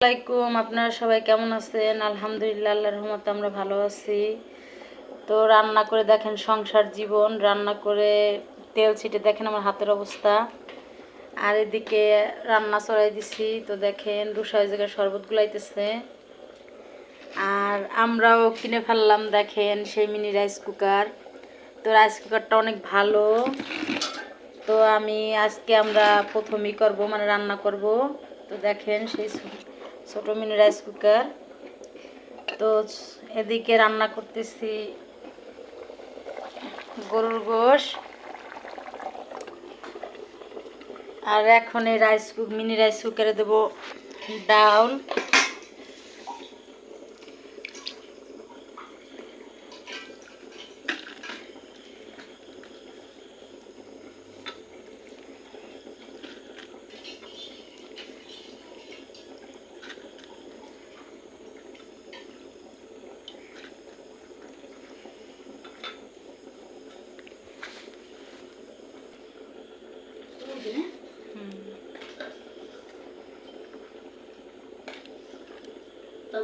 আসসালামাইকুম আপনারা সবাই কেমন আছেন? আলহামদুলিল্লাহ আল্লাহ রহমতে আমরা ভালো আছি। তো রান্না করে দেখেন সংসার জীবন, রান্না করে তেল ছিটে দেখেন আমার হাতের অবস্থা। আর এদিকে রান্না চড়াই দিছি, তো দেখেন দুশো জায়গায় শরবত গুলাইতেছে। আর আমরাও কিনে ফেললাম, দেখেন সেই মিনি রাইস কুকার। তো রাইস কুকারটা অনেক ভালো। তো আমি আজকে আমরা প্রথমেই করব মানে রান্না করব। তো দেখেন সেই ছোট মিনি রাইস কুকার তো এদিকে রান্না করতেছি গরুর গোশ। আর এখন এই রাইস মিনি রাইস কুকারে দেবো ডাউল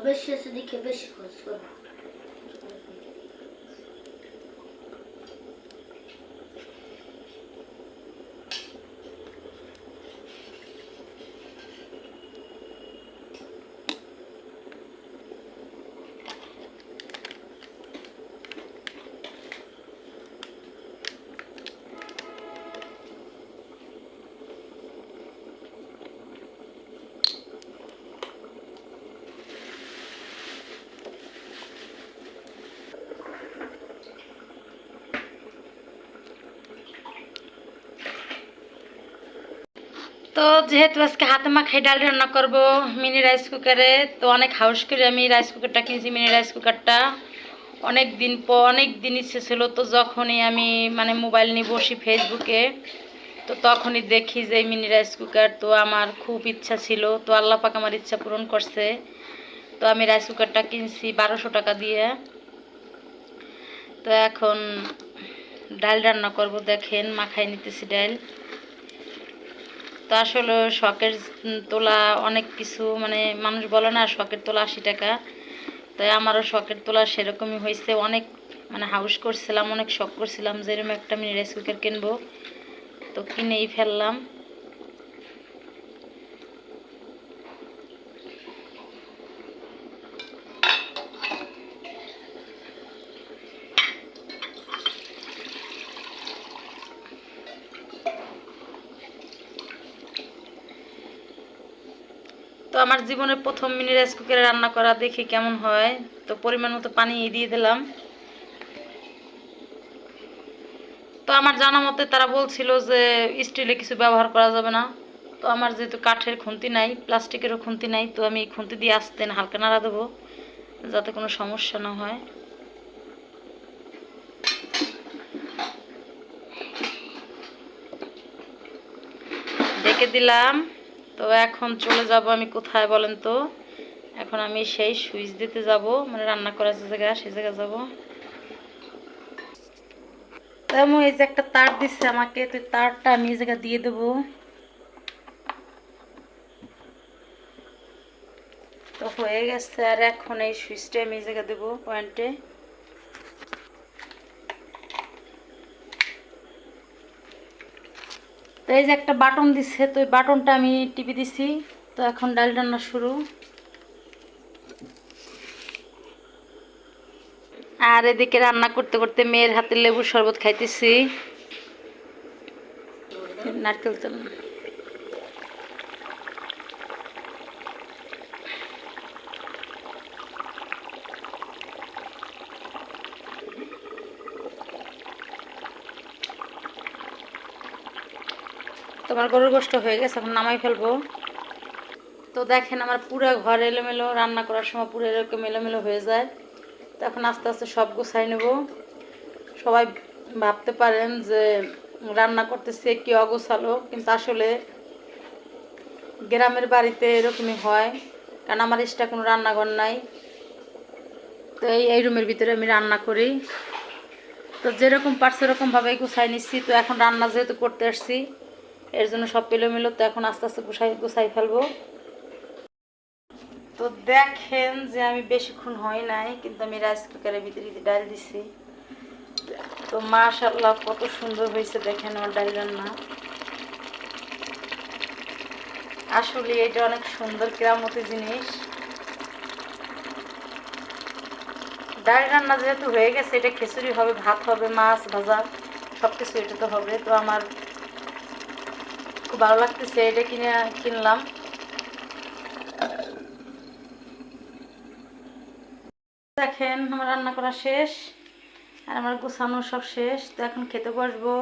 Beş yaşındaki beşik olsun. তো যেহেতু আজকে হাতে মাখাই ডাল রান্না করব মিনি রাইস কুকারে তো অনেক হাউস করে আমি রাইস কুকারটা কিনেছি মিনি রাইস কুকারটা অনেক দিন পর অনেক দিন ইচ্ছে ছিল, তো যখনই আমি মানে মোবাইল নিয়ে বসি ফেসবুকে তো তখনই দেখি যে মিনি রাইস কুকার তো আমার খুব ইচ্ছা ছিল, তো আল্লাহ পাক আমার ইচ্ছা পূরণ করছে। তো আমি রাইস কুকারটা কিনছি বারোশো টাকা দিয়ে। তো এখন ডাল রান্না করব, দেখেন মাখাই নিতেছি ডাল। তো আসলে শখের তোলা অনেক কিছু মানে মানুষ বলে না, শখের তোলা আশি টাকা। তাই আমারও শখের তোলা সেরকমই হয়েছে। অনেক মানে হাউস করছিলাম, অনেক শখ করছিলাম যে এরকম একটা আমি রাইস কুকার কিনবো। তো কিনেই ফেললাম। তো আমার জীবনের প্রথম মিনি রাইস কুকারে রান্না করা দেখি কেমন হয়? তো পরিমাণ মতো পানি দিয়ে দিলাম। তো আমার জানা মতে তারা বলছিল যে স্টিলে কিছু ব্যবহার করা যাবে না। তো আমার যেহেতু কাঠের খুন্তি নাই, প্লাস্টিকেরও খুন্তি নাই, তো আমি খুন্তি দিয়ে আসতেন হালকা নাড়া দেবো, যাতে কোনো সমস্যা না হয়। ডেকে দিলাম। তো এখন চলে যাব আমি কোথায় বলেন তো? এখন আমি সেই সুইচ দিতে যাব মানে রান্না করার যে জায়গা, সেই জায়গায় যাব। তেমন এই যে একটা তার দিচ্ছে আমাকে, তো তারটা আমি এই জায়গায় দিয়ে দেবো। তো হয়ে গেছে, আর এখন এই সুইচটা আমি এই জায়গায় দেবো, পয়েন্টে। তো এই যে একটা বাটন দিচ্ছে তো ওই বাটনটা আমি টিপে দিছি। তো এখন ডাল রান্না শুরু। আর এদিকে রান্না করতে করতে মেয়ের হাতে লেবুর শরবত খাইতেছি। নারকেল তেল। তোমার গরুর গোষ্ঠ হয়ে গেছে, এখন নামাই ফেলব। তো দেখেন আমার পুরো ঘর এলোমেলো, রান্না করার সময় পুরো এরকম এলোমেলো হয়ে যায়। তখন আস্তে আস্তে সব গোছাই নেব। সবাই ভাবতে পারেন যে রান্না করতেছে কি অগোছালো, কিন্তু আসলে গ্রামের বাড়িতে এরকমই হয়, কারণ আমার এক্সট্রা কোনো রান্নাঘর নাই। তো এই এই রুমের ভিতরে আমি রান্না করি। তো যেরকম পারছি সেরকমভাবেই গুছাই নিচ্ছি। তো এখন রান্না যেহেতু করতে আসছি এর জন্য সব পেলোমেলো তো এখন আস্তে আস্তে গুছাই গুছাই ফেলব। তো দেখেন যে আমি বেশিক্ষণ হয় নাই, কিন্তু আমি রাইস কুকারের ভিতরে ডাল দিছি। তো মাশাল্লাহ কত সুন্দর হয়েছে দেখেন আমার ডাল রান্না। আসলে এটা অনেক সুন্দর কেরামতি জিনিস। ডাল রান্না যেহেতু হয়ে গেছে, এটা খিচুড়ি হবে, ভাত হবে, মাছ ভাজা সব কিছু এটা তো হবে। তো আমার খুব ভালো লাগতেছে এটা কিনে কিনলাম দেখেন, আমার রান্না করা শেষ। আর আমার গুছানো সব শেষ। তো এখন খেতে বসবো।